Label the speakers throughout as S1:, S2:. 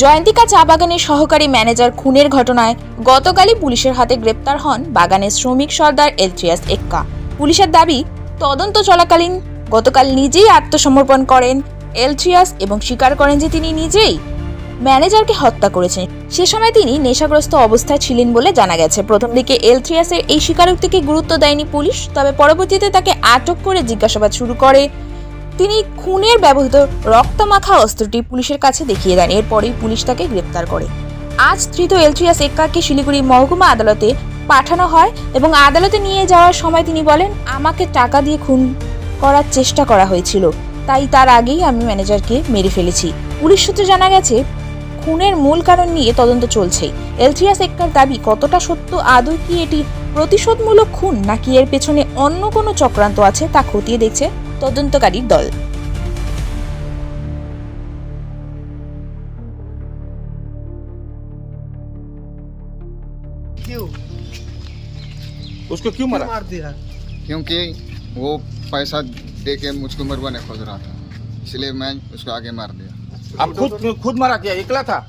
S1: জয়ন্তিকা চা বাগানের সহকারী ম্যানেজার খুনের ঘটনায় গতকালই পুলিশের হাতে গ্রেপ্তার হন বাগানের শ্রমিক সর্দার এলট্রিয়াস এক্কা। পুলিশের দাবি, তদন্ত চলাকালীন গতকাল নিজেই আত্মসমর্পণ করেন এলট্রিয়াস এবং স্বীকার করেন যে তিনি নিজেই ম্যানেজারকে হত্যা করেছেন। সে সময় তিনি নেশাগ্রস্ত অবস্থায় ছিলেন বলে জানা গেছে। প্রথম দিকে এলট্রিয়াসের এই স্বীকারোক্তিকে গুরুত্ব দেয়নি পুলিশ, তবে পরবর্তীতে তাকে আটক করে জিজ্ঞাসাবাদ শুরু করে তিনি খুনের ব্যবহৃত রক্তমাখা অস্ত্রটি পুলিশের কাছে দেখিয়ে দেন। এরপরেই পুলিশ তাকে গ্রেপ্তার করে। আজ ধৃত এলট্রিয়াস এক্কাকে শিলিগুড়ি মহকুমা আদালতে পাঠানো হয় এবং আদালতে নিয়ে যাওয়ার সময় তিনি বলেন, আমাকে টাকা দিয়ে খুন করার চেষ্টা করা হয়েছিল। তাই তার আগেই আমি ম্যানেজারকে মেরে ফেলেছি। পুলিশ সূত্রে জানা গেছে, খুনের মূল কারণ নিয়ে তদন্ত চলছে। এলট্রিয়াস এক্কার দাবি, কতটা সত্য, আদৌ কি এটি প্রতিশোধমূলক খুন, নাকি এর পেছনে অন্য কোনো চক্রান্ত আছে তা খতিয়ে দেখছে তদন্তকারী দল
S2: क्यों
S3: उसको क्यों मारा
S2: मार दिया
S4: क्योंकि वो पैसा दे के मुझको मरवाने खोज रहा था इसलिए मैं उसको आगे मार दिया
S3: आप खुद खुद मारा क्या एकला था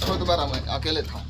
S4: खुद बारा मैं अकेले था